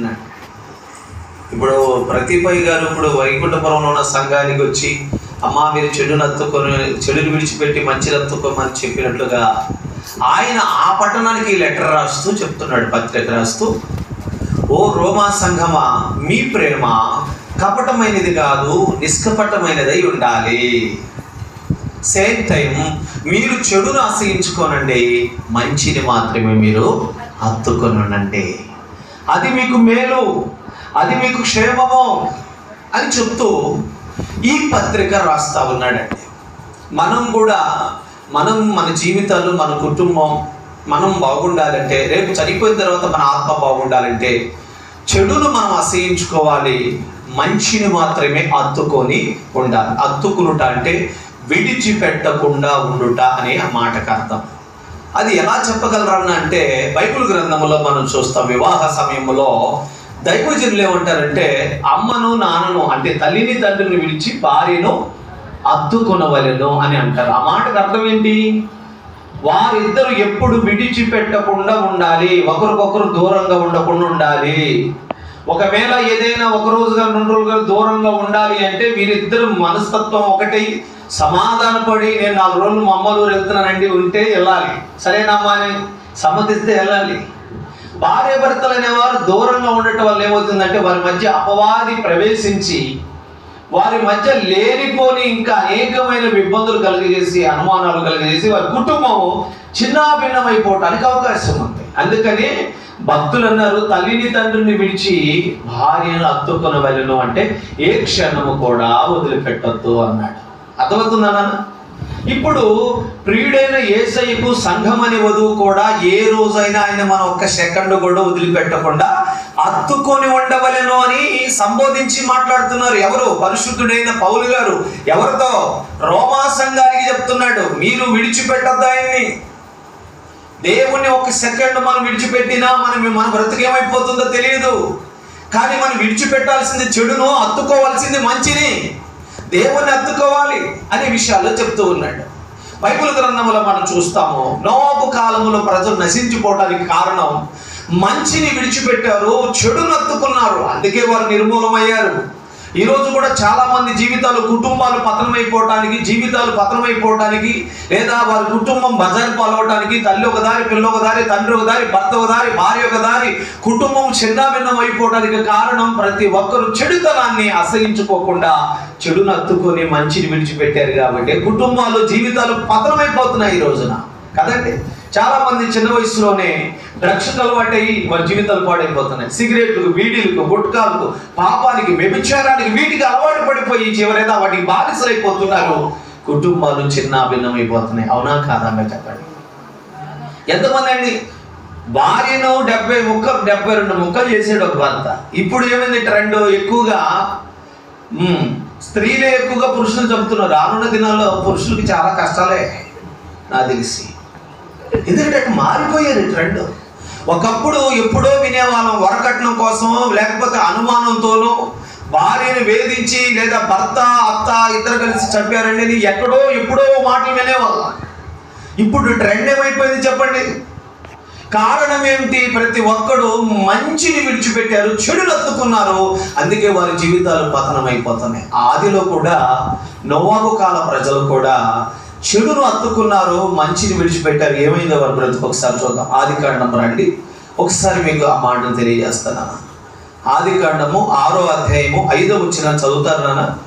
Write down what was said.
చెప్తున్నాడు ఇప్పుడు ప్రతిపై గారు ఇప్పుడు వైకుంఠపురంలో ఉన్న సంఘానికి వచ్చి అమ్మా మీరు చెడును అత్తుకొని చెడుని విడిచిపెట్టి మంచి అత్తుకోమని చెప్పినట్లుగా ఆయన ఆ పట్టణానికి లెటర్ రాస్తూ చెప్తున్నాడు పత్రిక రాస్తూ. ఓ రోమా సంఘమా మీ ప్రేమ కపటమైనది కాదు నిష్కపటమైనదై ఉండాలి. సేమ్ టైం మీరు చెడును ఆశ్రయించుకోనండి మంచిని మాత్రమే మీరు హత్తుకొనండి అది మీకు మేలు. అది మీకు క్షేమము అని చెప్తూ ఈ పత్రిక రాస్తా ఉన్నాడండి. మనం కూడా మనం మన జీవితాలు మన కుటుంబం మనం బాగుండాలంటే రేపు చనిపోయిన తర్వాత మన ఆత్మ బాగుండాలంటే చెడును మనం అసహించుకోవాలి. మంచిని మాత్రమే అత్తుకొని ఉండాలి. అత్తుకునుట అంటే విడిచిపెట్టకుండా ఉండుట అనే మాటకు అర్థం. అది ఎలా చెప్పగలరన్న అంటే బైబిల్ గ్రంథంలో మనం చూస్తాం వివాహ సమయంలో దైవజనులు ఏమంటారంటే అమ్మను నాన్నను అంటే తల్లిని తండ్రిని విడిచి భార్యను అద్దుకొనవలెను అని అంటారు. ఆ మాటకు అర్థం ఏంటి? వారిద్దరు ఎప్పుడు విడిచిపెట్టకుండా ఉండాలి ఒకరికొకరు దూరంగా ఉండకుండా ఉండాలి. ఒకవేళ ఏదైనా ఒక రోజుగా రెండు రోజులుగా దూరంగా ఉండాలి అంటే వీరిద్దరు మనస్తత్వం ఒకటి సమాధానపడి నేను నాలుగు రోజులు మా అమ్మలు వెళ్తున్నానండి ఉంటే వెళ్ళాలి. సరేనమ్మా అని సమ్మతిస్తే వెళ్ళాలి. భార్య భర్తలు అనేవారు దూరంగా ఉండటం వల్ల ఏమవుతుందంటే వారి మధ్య అపవాది ప్రవేశించి వారి మధ్య లేనిపోని ఇంకా అనేకమైన ఇబ్బందులు కలిగజేసి అనుమానాలు కలిగజేసి వారి కుటుంబం చిన్నాభిన్నమైపోవటానికి అవకాశం ఉంది. అందుకని భక్తులు అన్నారు తల్లిని తండ్రిని విడిచి భార్యను అత్తుకుని వెళ్ళను అంటే ఏ క్షణము కూడా వదిలిపెట్టొద్దు అన్నాడు. అర్థమవుతుందా నాన్న? ఇప్పుడు ప్రియుడైన ఏసయ్యకు సంఘం అనే వధువు కూడా ఏ రోజైనా ఆయన మనం ఒక్క సెకండ్ కూడా వదిలిపెట్టకుండా అత్తుకొని ఉండవలను అని సంబోధించి మాట్లాడుతున్నారు. ఎవరు? పరిశుద్ధుడైన పౌలు గారు. ఎవరితో? రోమా సంఘానికి చెప్తున్నాడు మీరు విడిచిపెట్టద్దు ఆయన్ని. దేవుణ్ణి ఒక సెకండ్ మనం విడిచిపెట్టినా మనం మన బ్రతుకేమైపోతుందో తెలియదు కానీ మనం విడిచిపెట్టాల్సింది చెడును అత్తుకోవాల్సింది మంచిని. దేవుణ్ణి అత్తుకోవాలి అనే విషయాలు చెప్తూ ఉన్నాడు. బైబుల్ గ్రంథంలో మనం చూస్తాము నోపు కాలములో ప్రజలు నశించిపోవడానికి కారణం మంచిని విడిచిపెట్టారు చెడును అత్తుకున్నారు అందుకే వారు నిర్మూలమయ్యారు. ఈరోజు కూడా చాలామంది జీవితాలు కుటుంబాలు పతనమైపోవటానికి జీవితాలు పతనమైపోవటానికి లేదా వారి కుటుంబం బజారు పాలవటానికి తల్లి ఒక దారి పిల్ల ఒక దారి తండ్రి ఒక దారి భర్త ఒక దారి భార్య ఒక దారి కుటుంబం చిన్నాభిన్నం అయిపోవడానికి కారణం ప్రతి ఒక్కరు చెడుతనాన్ని అసహించుకోకుండా చెడును అత్తుకొని మంచిని విడిచిపెట్టారు కాబట్టి కుటుంబాలు జీవితాలు పతనమైపోతున్నాయి ఈ రోజున. కదండి? చాలా మంది చిన్న వయసులోనే డ్రగ్స్ అలవాటు అయ్యి వారి జీవితాలు పాడైపోతున్నాయి. సిగరెట్లకు వీడిలకు గుట్కాలకు పాపానికి వ్యభిచారానికి వీటికి అలవాటు పడిపోయి చివరైనా వాటికి బానిసలైపోతున్నారు. కుటుంబాలు చిన్న భిన్నమైపోతున్నాయి అవునా కాదా మీరు చెప్పండి? ఎంతమంది అండి? భార్యను డెబ్బై ముక్క డెబ్బై రెండు ముక్కలు చేసాడు ఒక భర్త. ఇప్పుడు ఏమైంది? ట్రెండ్ ఎక్కువగా స్త్రీలే ఎక్కువగా పురుషులు చంపుతున్నారు. రానున్న దినాల్లో పురుషులకి చాలా కష్టాలే. నాకు తెలిసి. ఎందుకంటే అటు మారిపోయారు ట్రెండ్ ఒకప్పుడు ఎప్పుడో వినేవాళ్ళం వరకట్నం కోసం లేకపోతే అనుమానంతోనో భార్యను వేధించి లేదా భర్త అత్త ఇద్దరు కలిసి చంపారండి అని ఎక్కడో ఎప్పుడో మాటలు వినేవాళ్ళం. ఇప్పుడు ట్రెండ్ ఏమైపోయింది చెప్పండి. కారణం ఏమిటి? ప్రతి ఒక్కడు మంచిని విడిచిపెట్టారు చెడులు అత్తుకున్నారు. అందుకే వారి జీవితాలు పతనం అయిపోతున్నాయి ఆదిలో కూడా నోవాబు కాల ప్రజలు కూడా చెడును అత్తుకున్నారు మంచిని విడిచిపెట్టారు. ఏమైందో వారి బ్రతుకు? ఒకసారి చూద్దాం. ఆది కాండం రండి. ఒకసారి మీకు ఆ మాటను తెలియజేస్తాను. ఆది కాండము ఆరో అధ్యాయము ఐదో వచ్చిన చదువుతారు నాన్న?